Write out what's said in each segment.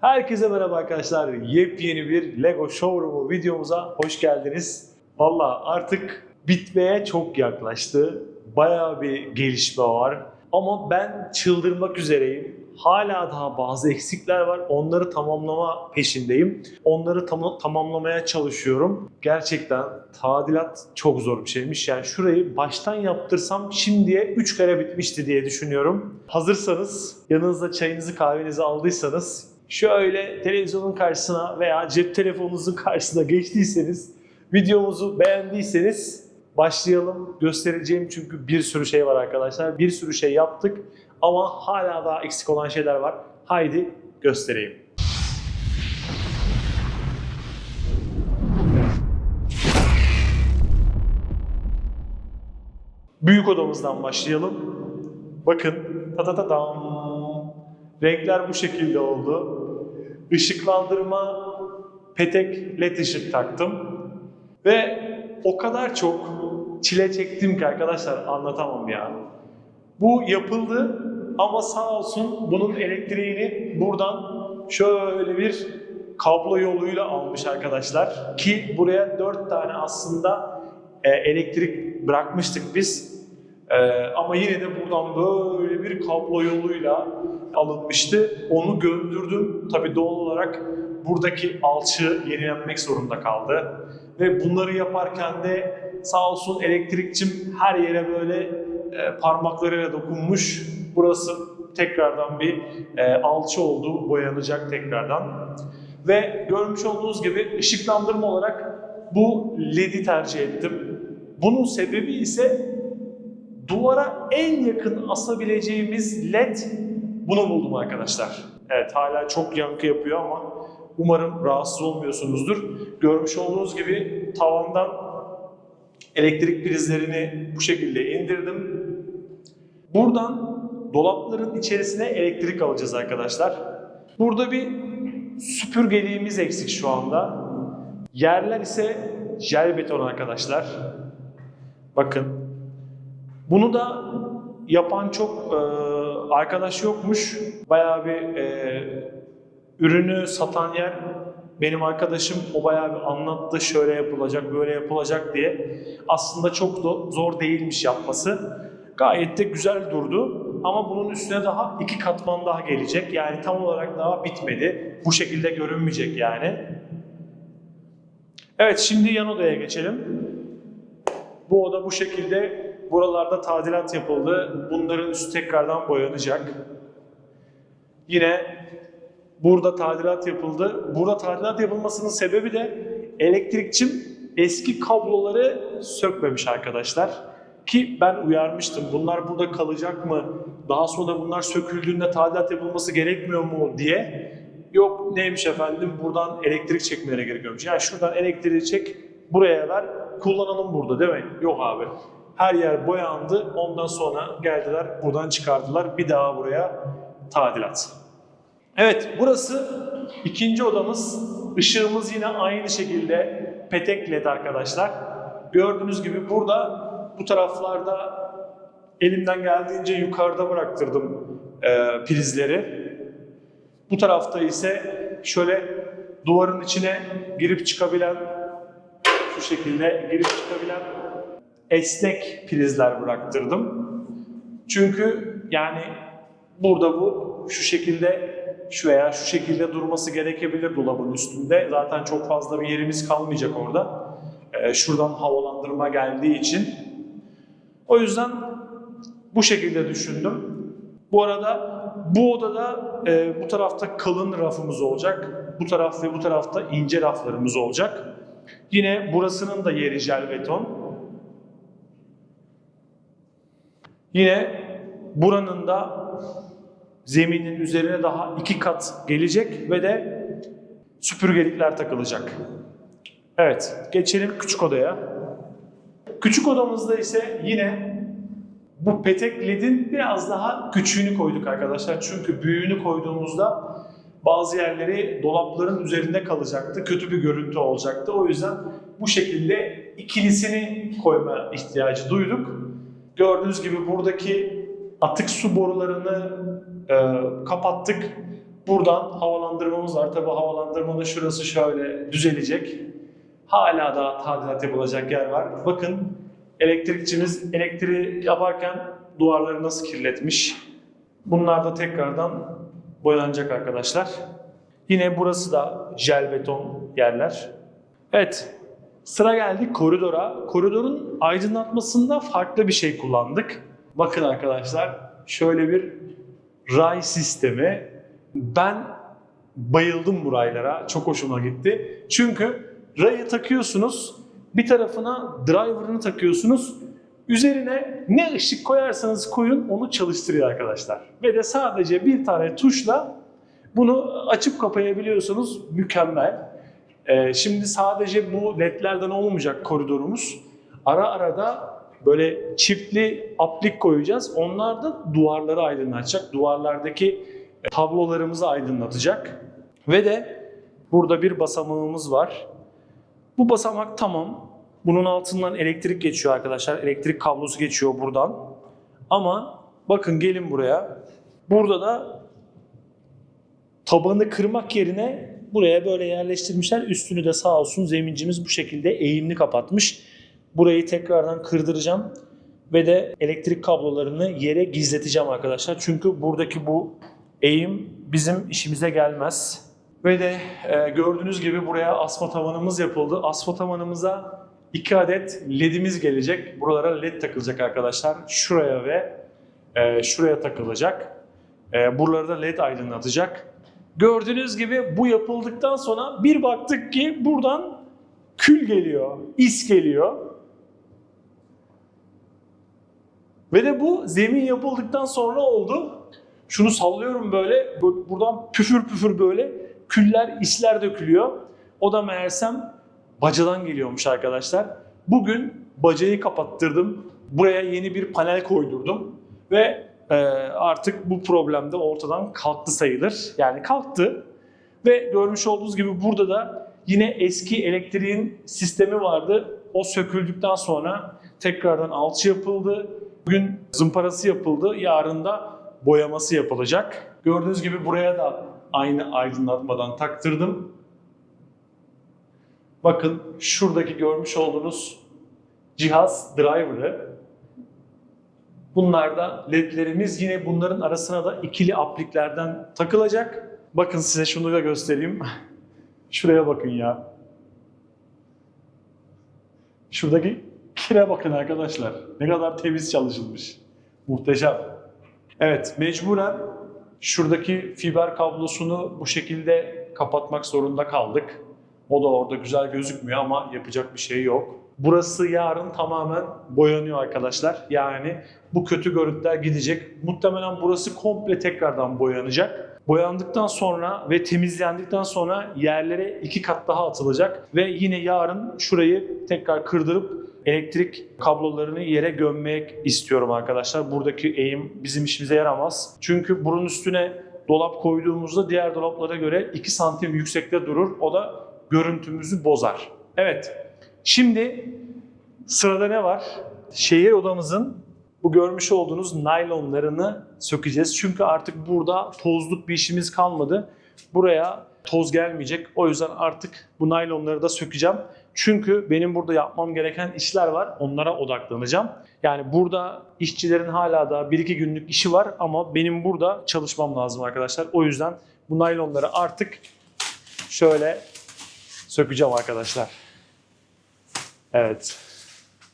Herkese merhaba arkadaşlar. Yepyeni bir Lego Showroom'u videomuza hoş geldiniz. Valla artık bitmeye çok yaklaştı. Bayağı bir gelişme var. Ama ben çıldırmak üzereyim. Hala daha bazı eksikler var. Onları tamamlama peşindeyim. Onları tam- tamamlamaya çalışıyorum. Gerçekten tadilat çok zor bir şeymiş. Yani şurayı baştan yaptırsam şimdiye 3 kere bitmişti diye düşünüyorum. Hazırsanız, yanınızda çayınızı kahvenizi aldıysanız şöyle televizyonun karşısına veya cep telefonunuzun karşısına geçtiyseniz, videomuzu beğendiyseniz başlayalım. Göstereceğim çünkü bir sürü şey var arkadaşlar. Bir sürü şey yaptık ama hala daha eksik olan şeyler var. Haydi göstereyim. Büyük odamızdan başlayalım. Bakın. Ta ta ta dam. Renkler bu şekilde oldu. Işıklandırma petek led ışık taktım. Ve o kadar çok çile çektim ki arkadaşlar anlatamam ya. Bu yapıldı ama sağ olsun bunun elektriğini buradan şöyle bir kablo yoluyla almış arkadaşlar. Ki buraya 4 tane aslında e, elektrik bırakmıştık biz. E, ama yine de buradan böyle bir kablo yoluyla alınmıştı. Onu göndürdüm. Tabii doğal olarak buradaki alçı yenilenmek zorunda kaldı. Ve bunları yaparken de sağ olsun elektrikçim her yere böyle e, parmaklarıyla dokunmuş. Burası tekrardan bir e, alçı oldu, boyanacak tekrardan. Ve görmüş olduğunuz gibi ışıklandırma olarak bu LED'i tercih ettim. Bunun sebebi ise duvara en yakın asabileceğimiz LED bunu buldum arkadaşlar. Evet hala çok yankı yapıyor ama umarım rahatsız olmuyorsunuzdur. Görmüş olduğunuz gibi tavandan elektrik prizlerini bu şekilde indirdim. Buradan dolapların içerisine elektrik alacağız arkadaşlar. Burada bir süpürgeliğimiz eksik şu anda. Yerler ise jel beton arkadaşlar. Bakın. Bunu da yapan çok e, arkadaş yokmuş. Bayağı bir e, ürünü satan yer benim arkadaşım o bayağı bir anlattı şöyle yapılacak böyle yapılacak diye. Aslında çok da zor değilmiş yapması. Gayet de güzel durdu. Ama bunun üstüne daha iki katman daha gelecek. Yani tam olarak daha bitmedi. Bu şekilde görünmeyecek yani. Evet şimdi yan odaya geçelim. Bu oda bu şekilde buralarda tadilat yapıldı. Bunların üstü tekrardan boyanacak. Yine burada tadilat yapıldı. Burada tadilat yapılmasının sebebi de elektrikçim eski kabloları sökmemiş arkadaşlar. Ki ben uyarmıştım. Bunlar burada kalacak mı? Daha sonra bunlar söküldüğünde tadilat yapılması gerekmiyor mu diye. Yok neymiş efendim buradan elektrik çekmeleri gerekiyormuş. Yani şuradan elektriği çek buraya ver kullanalım burada değil mi? Yok abi. Her yer boyandı ondan sonra geldiler buradan çıkardılar bir daha buraya tadilat. Evet burası ikinci odamız. Işığımız yine aynı şekilde petek led arkadaşlar. Gördüğünüz gibi burada bu taraflarda elimden geldiğince yukarıda bıraktırdım e, prizleri. Bu tarafta ise şöyle duvarın içine girip çıkabilen şu şekilde girip çıkabilen esnek prizler bıraktırdım. Çünkü yani burada bu şu şekilde şu veya şu şekilde durması gerekebilir dolabın üstünde. Zaten çok fazla bir yerimiz kalmayacak orada. Ee, şuradan havalandırma geldiği için. O yüzden bu şekilde düşündüm. Bu arada bu odada e, bu tarafta kalın rafımız olacak. Bu taraf ve bu tarafta ince raflarımız olacak. Yine burasının da yeri jel beton. Yine buranın da zeminin üzerine daha iki kat gelecek ve de süpürgelikler takılacak. Evet, geçelim küçük odaya. Küçük odamızda ise yine bu petek ledin biraz daha küçüğünü koyduk arkadaşlar. Çünkü büyüğünü koyduğumuzda bazı yerleri dolapların üzerinde kalacaktı. Kötü bir görüntü olacaktı. O yüzden bu şekilde ikilisini koyma ihtiyacı duyduk. Gördüğünüz gibi buradaki atık su borularını e, kapattık. Buradan havalandırmamız var. Tabi havalandırmanın şurası şöyle düzelecek. Hala daha tadilat yapılacak yer var. Bakın elektrikçimiz elektriği yaparken duvarları nasıl kirletmiş. Bunlar da tekrardan boyanacak arkadaşlar. Yine burası da jel beton yerler. Evet, sıra geldi koridora. Koridorun aydınlatmasında farklı bir şey kullandık. Bakın arkadaşlar, şöyle bir ray sistemi. Ben bayıldım bu raylara. Çok hoşuma gitti. Çünkü rayı takıyorsunuz, bir tarafına driver'ını takıyorsunuz. Üzerine ne ışık koyarsanız koyun onu çalıştırıyor arkadaşlar. Ve de sadece bir tane tuşla bunu açıp kapayabiliyorsunuz. Mükemmel. Ee, şimdi sadece bu ledlerden olmayacak koridorumuz. Ara ara da böyle çiftli aplik koyacağız. Onlar da duvarları aydınlatacak. Duvarlardaki tablolarımızı aydınlatacak. Ve de burada bir basamağımız var. Bu basamak tamam. Bunun altından elektrik geçiyor arkadaşlar. Elektrik kablosu geçiyor buradan. Ama bakın gelin buraya. Burada da tabanı kırmak yerine buraya böyle yerleştirmişler. Üstünü de sağ olsun zemincimiz bu şekilde eğimli kapatmış. Burayı tekrardan kırdıracağım ve de elektrik kablolarını yere gizleteceğim arkadaşlar. Çünkü buradaki bu eğim bizim işimize gelmez. Ve de e, gördüğünüz gibi buraya asma tavanımız yapıldı. Asma tavanımıza iki adet ledimiz gelecek. Buralara led takılacak arkadaşlar. Şuraya ve e, şuraya takılacak. E, buraları da led aydınlatacak. Gördüğünüz gibi bu yapıldıktan sonra bir baktık ki buradan kül geliyor, is geliyor. Ve de bu zemin yapıldıktan sonra oldu. Şunu sallıyorum böyle, bu- buradan püfür püfür böyle küller, isler dökülüyor. O da meğersem bacadan geliyormuş arkadaşlar. Bugün bacayı kapattırdım. Buraya yeni bir panel koydurdum. Ve artık bu problem de ortadan kalktı sayılır. Yani kalktı. Ve görmüş olduğunuz gibi burada da yine eski elektriğin sistemi vardı. O söküldükten sonra tekrardan alçı yapıldı. Bugün zımparası yapıldı. Yarın da boyaması yapılacak. Gördüğünüz gibi buraya da aynı aydınlatmadan taktırdım. Bakın şuradaki görmüş olduğunuz cihaz driver'ı. Bunlar da ledlerimiz yine bunların arasına da ikili apliklerden takılacak. Bakın size şunu da göstereyim. Şuraya bakın ya. Şuradaki kire bakın arkadaşlar. Ne kadar temiz çalışılmış. Muhteşem. Evet, mecburen şuradaki fiber kablosunu bu şekilde kapatmak zorunda kaldık. O da orada güzel gözükmüyor ama yapacak bir şey yok. Burası yarın tamamen boyanıyor arkadaşlar. Yani bu kötü görüntüler gidecek. Muhtemelen burası komple tekrardan boyanacak. Boyandıktan sonra ve temizlendikten sonra yerlere iki kat daha atılacak. Ve yine yarın şurayı tekrar kırdırıp elektrik kablolarını yere gömmek istiyorum arkadaşlar. Buradaki eğim bizim işimize yaramaz. Çünkü bunun üstüne dolap koyduğumuzda diğer dolaplara göre 2 santim yüksekte durur. O da görüntümüzü bozar. Evet. Şimdi sırada ne var? Şehir odamızın bu görmüş olduğunuz naylonlarını sökeceğiz. Çünkü artık burada tozluk bir işimiz kalmadı. Buraya toz gelmeyecek. O yüzden artık bu naylonları da sökeceğim. Çünkü benim burada yapmam gereken işler var. Onlara odaklanacağım. Yani burada işçilerin hala da 1-2 günlük işi var ama benim burada çalışmam lazım arkadaşlar. O yüzden bu naylonları artık şöyle sökeceğim arkadaşlar. Evet.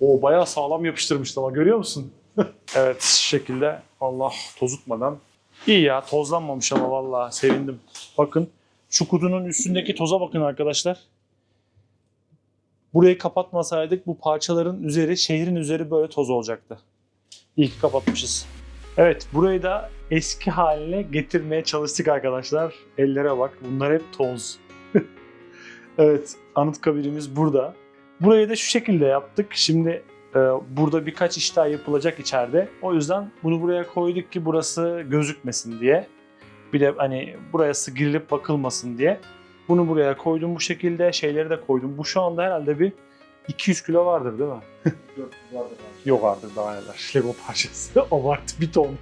O bayağı sağlam yapıştırmıştı ama görüyor musun? evet şu şekilde Allah tozutmadan. İyi ya tozlanmamış ama vallahi sevindim. Bakın şu kutunun üstündeki toza bakın arkadaşlar. Burayı kapatmasaydık bu parçaların üzeri, şehrin üzeri böyle toz olacaktı. İyi ki kapatmışız. Evet, burayı da eski haline getirmeye çalıştık arkadaşlar. Ellere bak, bunlar hep toz. evet, Anıtkabir'imiz burada. Burayı da şu şekilde yaptık. Şimdi e, burada birkaç iş daha yapılacak içeride. O yüzden bunu buraya koyduk ki burası gözükmesin diye. Bir de hani burası girilip bakılmasın diye. Bunu buraya koydum bu şekilde. Şeyleri de koydum. Bu şu anda herhalde bir 200 kilo vardır değil mi? 400 vardır. Yok artık daha neler. Lego parçası. Abartı bir ton.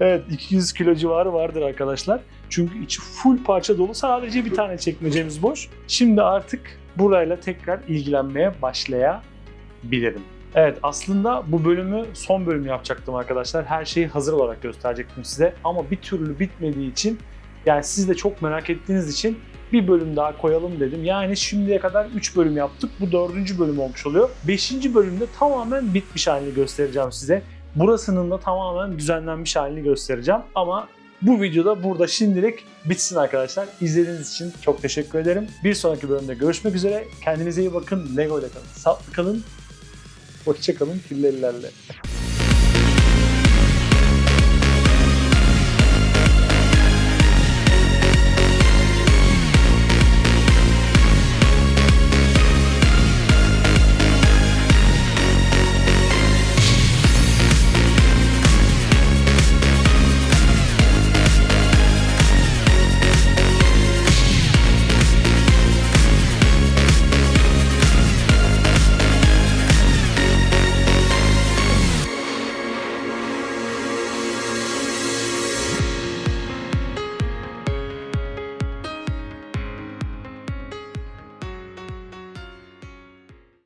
Evet 200 kilo civarı vardır arkadaşlar. Çünkü içi full parça dolu. Sadece bir tane çekmecemiz boş. Şimdi artık burayla tekrar ilgilenmeye başlayabilirim. Evet aslında bu bölümü son bölüm yapacaktım arkadaşlar. Her şeyi hazır olarak gösterecektim size. Ama bir türlü bitmediği için yani siz de çok merak ettiğiniz için bir bölüm daha koyalım dedim. Yani şimdiye kadar 3 bölüm yaptık. Bu 4. bölüm olmuş oluyor. 5. bölümde tamamen bitmiş halini göstereceğim size. Burasının da tamamen düzenlenmiş halini göstereceğim. Ama bu videoda burada şimdilik bitsin arkadaşlar. İzlediğiniz için çok teşekkür ederim. Bir sonraki bölümde görüşmek üzere. Kendinize iyi bakın. Lego ile kalın. Sağlıklı kalın. Hoşçakalın. Kirli ellerle.